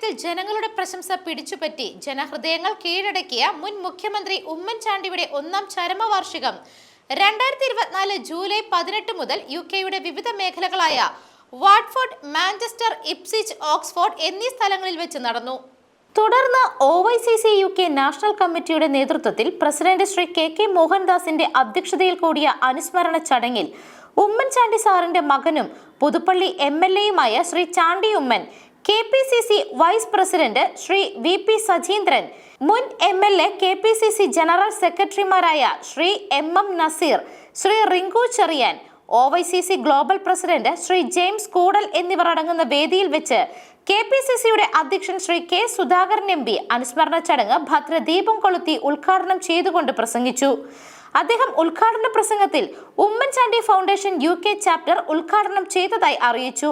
രാഷ്ട്രീയത്തിൽ ജനങ്ങളുടെ പ്രശംസ പിടിച്ചുപറ്റി. ജനഹൃദയങ്ങൾ കീഴടക്കിയ മുൻ മുഖ്യമന്ത്രി ഉമ്മൻചാണ്ടിയുടെ ഒന്നാം ചരമവാർഷികം. രണ്ടായിരത്തി ഇരുപത്തിനാല് ജൂലൈ പതിനെട്ട് മുതൽ യു കെയുടെ വിവിധ മേഖലകളായ വാട്ട്ഫോർഡ് മാഞ്ചസ്റ്റർ ഇപ്സിച്ച് ഓക്സ്ഫോർഡ് എന്നീ സ്ഥലങ്ങളിൽ വെച്ച് നടന്നു. തുടർന്ന് O Y C C U K national കമ്മിറ്റിയുടെ നേതൃത്വത്തിൽ പ്രസിഡന്റ് ശ്രീ കെ കെ മോഹൻദാസിന്റെ അധ്യക്ഷതയിൽ കൂടിയ അനുസ്മരണ ചടങ്ങിൽ ഉമ്മൻചാണ്ടി സാറിന്റെ മകനും Puthuppally M L എയുമായ Shri Chandy Oommen K P C C vice president Shri V P Sajeendran മുൻ M L A K P C C general സെക്രട്ടറിമാരായ Shri M M Naseer Shri Rinku Cherian O Y C C global president Shri James Koodal എന്നിവർ അടങ്ങുന്ന വേദിയിൽ വെച്ച് K P C സിയുടെ അധ്യക്ഷൻ Shri K Sudhakaran M P അനുസ്മരണ ചടങ്ങ് ഭദ്രദീപം കൊളുത്തി ഉദ്ഘാടനം ചെയ്തുകൊണ്ട് പ്രസംഗിച്ചു. അദ്ദേഹം ഉദ്ഘാടന പ്രസംഗത്തിൽ Oommen Chandy foundation U K chapter ഉദ്ഘാടനം ചെയ്തതായി അറിയിച്ചു.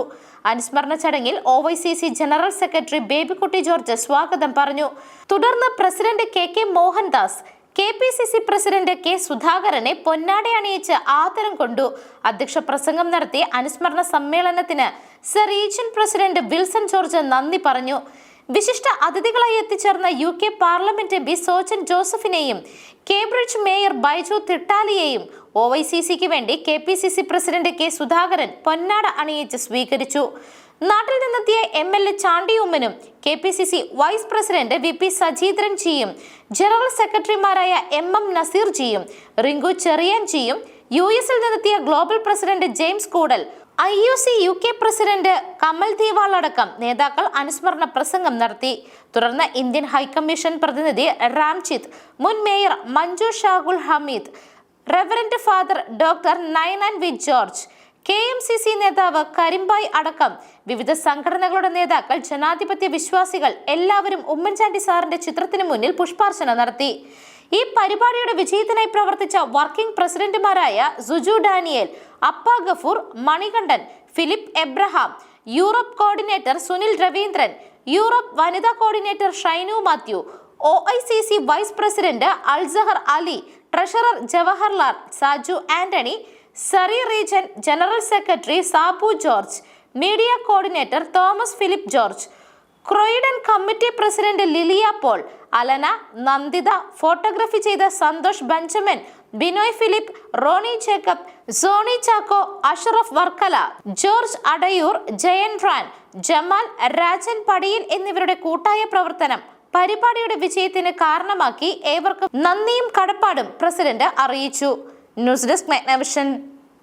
അനുസ്മരണ ചടങ്ങിൽ O Y C C general secretary Babykutty George സ്വാഗതം പറഞ്ഞു. തുടർന്ന് president K K Mohandas K P C C president K സുധാകരനെ പൊന്നാട അണിയിച്ച് ആദരം കൊണ്ടു. അധ്യക്ഷ പ്രസംഗം നടത്തി അനുസ്മരണ സമ്മേളനത്തിന് Surrey region president Wilson George നന്ദി പറഞ്ഞു. വിശിഷ്ട അതിഥികളായി എത്തിച്ചേർന്ന U K parliament M P Sojan ജോസഫിനെയും Cambridge mayor Baiju തിട്ടാലിയെയും ഒ വൈ സി സിക്ക് വേണ്ടി K P C C president K Sudhakaran പൊന്നാട അണിയിച്ച് സ്വീകരിച്ചു. നാട്ടിൽ നിന്നെത്തിയ M L A Chandy ഉമ്മനും K P C C vice president V P Sajeendran ജിയും ജനറൽ സെക്രട്ടറിമാരായ എം എം നസീർ ജിയും റിങ്കു ചെറിയാൻ ജിയും യു എസിൽ നിന്നെത്തിയ global president James Koodal I U C U K president Kamal Deewal അടക്കം നേതാക്കൾ അനുസ്മരണ പ്രസംഗം നടത്തി. തുടർന്ന് ഇന്ത്യൻ ഹൈക്കമ്മീഷൻ പ്രതിനിധി റാംചിത് മുൻ mayor Manju Shagul Hameed reverend father doctor Nayanan V George K M C C നേതാവ് കരിമ്പായ് അടക്കം വിവിധ സംഘടനകളുടെ നേതാക്കൾ ജനാധിപത്യ വിശ്വാസികൾ എല്ലാവരും ഉമ്മൻചാണ്ടി സാറിന്റെ ചിത്രത്തിന് മുന്നിൽ പുഷ്പാർച്ചന നടത്തി. ഈ പരിപാടിയുടെ വിജയത്തിനായി പ്രവർത്തിച്ച വർക്കിംഗ് പ്രസിഡന്റുമാരായ സുജു ഡാനിയേൽ അപ്പ Gafoor Manikandan Philip Abraham Europe coordinator Sunil Raveendran Europe വനിതാ coordinator Shinu Mathew O I C C vice president Alsahar Ali treasurer Jawaharlal Saju Antony Surrey region general secretary Sabu George media coordinator Thomas Philip George Croydon committee president Lilia Paul Alana Nanditha photography ചെയ്ത Santhosh Benjamin Binoy Philip Ronnie Jacob Sony Chacko Ashraf Varkala George Adayoor Jayan Rann Jamal Rajan Padiyil എന്നിവരുടെ കൂട്ടായ പ്രവർത്തനം പരിപാടിയുടെ വിജയത്തിന് കാരണമാക്കി ഏവർക്കും നന്ദിയും കടപ്പാടും president അറിയിച്ചു. News desk മെഗ്നവിഷൻ